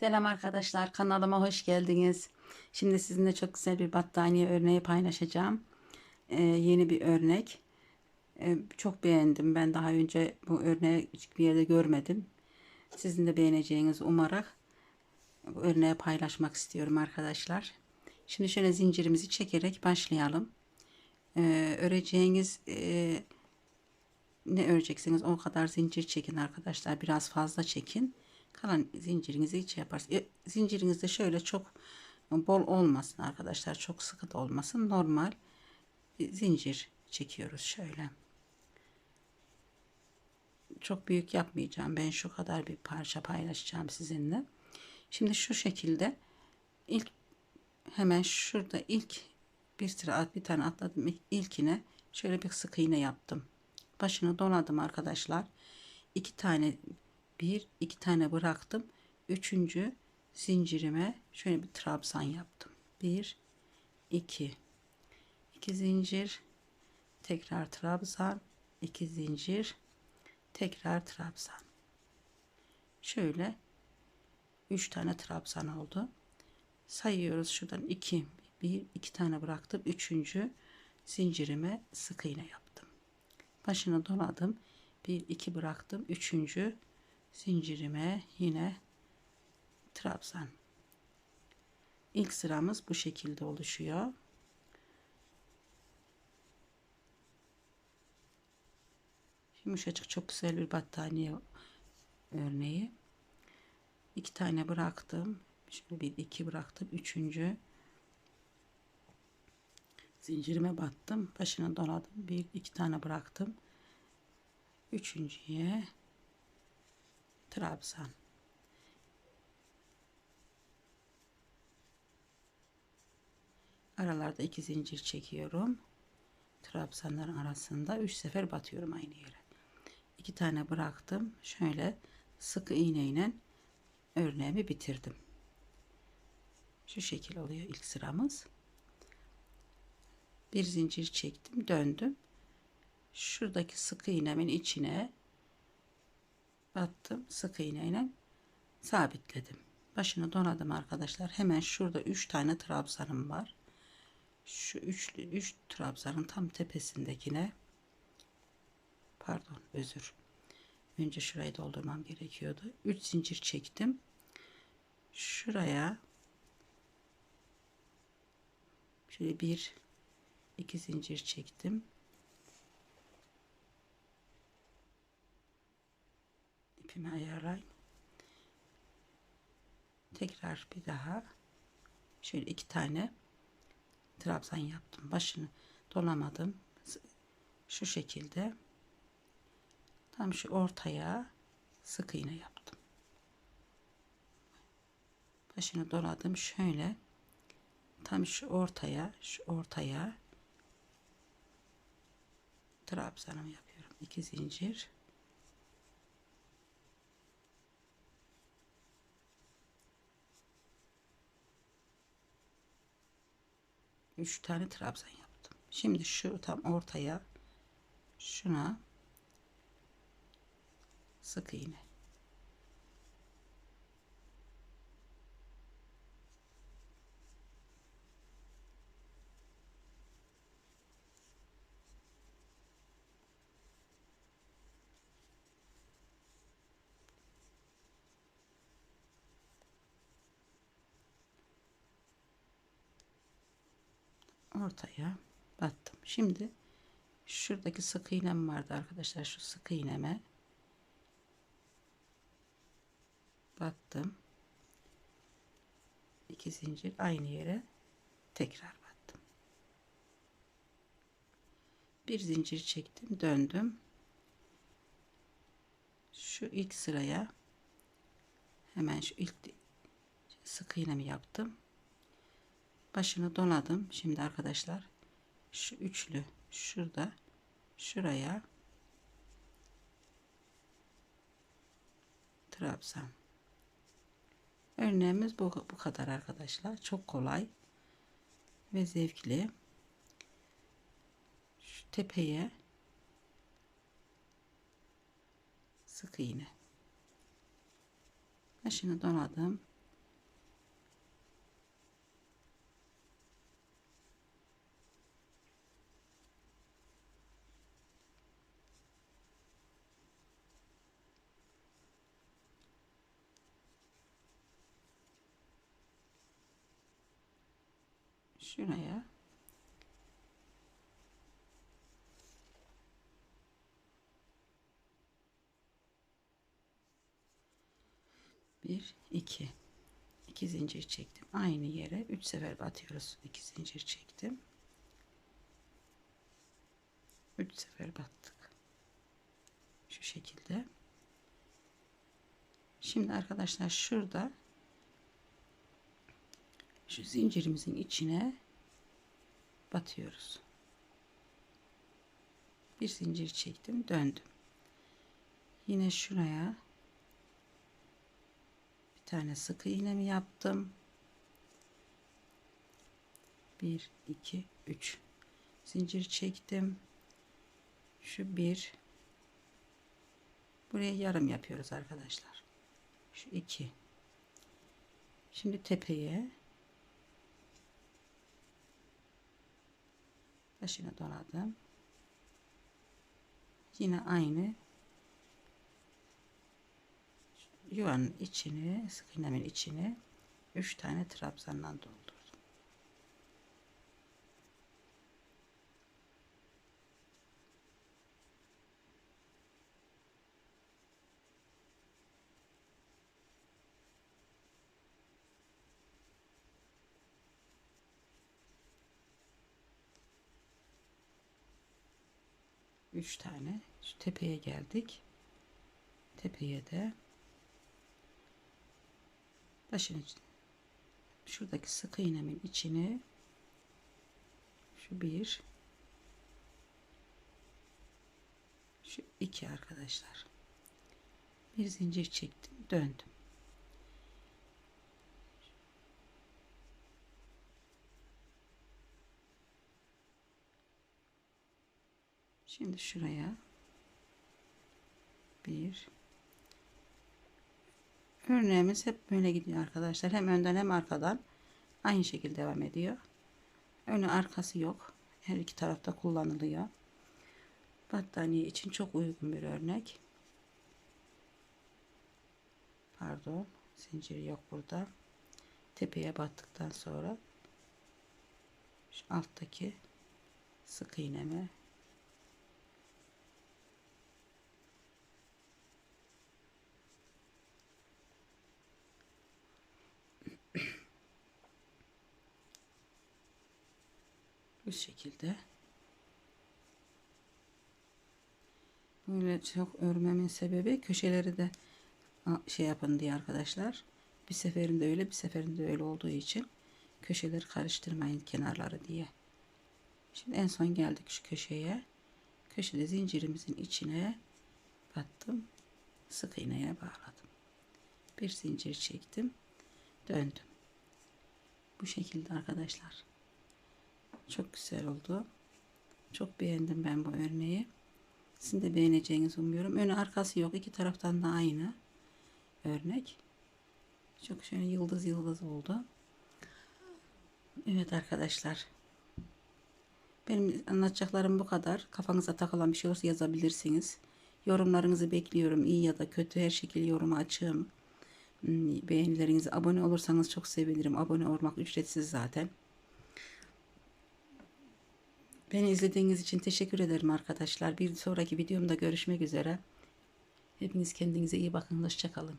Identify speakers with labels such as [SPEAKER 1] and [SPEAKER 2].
[SPEAKER 1] Selam arkadaşlar kanalıma hoş geldiniz. Şimdi sizinle çok güzel bir battaniye örneği paylaşacağım. Ee, yeni bir örnek. Ee, çok beğendim. Ben daha önce bu örneği hiçbir yerde görmedim. Sizin de beğeneceğinizi umarak bu örneği paylaşmak istiyorum arkadaşlar. Şimdi şöyle zincirimizi çekerek başlayalım. Ee, öreceğiniz e, ne öreceksiniz o kadar zincir çekin arkadaşlar. Biraz fazla çekin. Kalan zincirinizi hiç yaparsınız. E, zinciriniz de şöyle çok bol olmasın arkadaşlar. Çok sıkı da olmasın. Normal bir zincir çekiyoruz şöyle. Çok büyük yapmayacağım. Ben şu kadar bir parça paylaşacağım sizinle. Şimdi şu şekilde ilk hemen şurada ilk bir sıra bir tane atladım ilkine şöyle bir sık iğne yaptım. Başını doladım arkadaşlar. iki tane bir iki tane bıraktım. Üçüncü zincirime şöyle bir trabzan yaptım. Bir iki iki zincir tekrar trabzan iki zincir tekrar trabzan. Şöyle üç tane trabzan oldu. Sayıyoruz şuradan iki bir iki tane bıraktım. Üçüncü zincirime sık iğne yaptım. Başını doladım. Bir iki bıraktım. Üçüncü zincirime yine trabzan. İlk sıramız bu şekilde oluşuyor. Yumuşacık çok güzel bir battaniye örneği. İki tane bıraktım. Şimdi bir iki bıraktım. Üçüncü zincirime battım. Başına doladım. Bir iki tane bıraktım. Üçüncüye trabzan. Aralarda iki zincir çekiyorum. Trabzanların arasında üç sefer batıyorum aynı yere. İki tane bıraktım. Şöyle sık iğneyle örneğimi bitirdim. Şu şekil oluyor ilk sıramız. Bir zincir çektim, döndüm. Şuradaki sık iğnemin içine battım sık iğneyle sabitledim. Başını donadım arkadaşlar. Hemen şurada 3 tane trabzanım var. Şu üçlü 3 üç trabzanın tam tepesindekine pardon özür. Önce şurayı doldurmam gerekiyordu. 3 zincir çektim. Şuraya şöyle bir iki zincir çektim ipimi ayarlayayım. Tekrar bir daha şöyle iki tane trabzan yaptım. Başını dolamadım. Şu şekilde tam şu ortaya sık iğne yaptım. Başını doladım. Şöyle tam şu ortaya şu ortaya trabzanımı yapıyorum. iki zincir 3 tane trabzan yaptım. Şimdi şu tam ortaya şuna sık iğne. Ortaya battım. Şimdi şuradaki sık iğnem vardı arkadaşlar. Şu sık iğneme battım. İki zincir aynı yere tekrar battım. Bir zincir çektim, döndüm. Şu ilk sıraya hemen şu ilk sık iğnemi yaptım başını donadım. Şimdi arkadaşlar şu üçlü şurada şuraya trabzan. Örneğimiz bu, bu kadar arkadaşlar. Çok kolay ve zevkli. Şu tepeye sık iğne. Başını donadım. Şuraya. Bir iki. İki zincir çektim. Aynı yere üç sefer batıyoruz. İki zincir çektim. Üç sefer battık. Şu şekilde. Şimdi arkadaşlar şurada şu zincirimizin içine batıyoruz. Bir zincir çektim, döndüm. Yine şuraya bir tane sık iğnemi yaptım. 1 2 3 zincir çektim. Şu bir buraya yarım yapıyoruz arkadaşlar. Şu iki. Şimdi tepeye Başını doladım. Yine aynı yuvanın içini, sık iğnemin içini 3 tane trabzandan doldum. 3 tane. Şu tepeye geldik. Tepeye de başın için şuradaki sık iğnemin içine şu bir şu iki arkadaşlar. Bir zincir çektim döndüm. Şimdi şuraya bir Örneğimiz hep böyle gidiyor arkadaşlar. Hem önden hem arkadan aynı şekilde devam ediyor. Önü arkası yok. Her iki tarafta kullanılıyor. Battaniye için çok uygun bir örnek. Pardon. Zinciri yok burada. Tepeye battıktan sonra şu alttaki sık iğnemi bu şekilde. Böyle çok örmemin sebebi köşeleri de şey yapın diye arkadaşlar. Bir seferinde öyle bir seferinde öyle olduğu için köşeleri karıştırmayın kenarları diye. Şimdi en son geldik şu köşeye. Köşede zincirimizin içine battım sık iğneye bağladım. Bir zincir çektim döndüm. Bu şekilde arkadaşlar çok güzel oldu. Çok beğendim ben bu örneği. Sizin de beğeneceğinizi umuyorum. Önü arkası yok. İki taraftan da aynı örnek. Çok şöyle yıldız yıldız oldu. Evet arkadaşlar. Benim anlatacaklarım bu kadar. Kafanıza takılan bir şey olursa yazabilirsiniz. Yorumlarınızı bekliyorum. İyi ya da kötü her şekilde yoruma açığım. Hmm, beğenilerinizi abone olursanız çok sevinirim. Abone olmak ücretsiz zaten. Beni izlediğiniz için teşekkür ederim arkadaşlar. Bir sonraki videomda görüşmek üzere. Hepiniz kendinize iyi bakın. Hoşçakalın.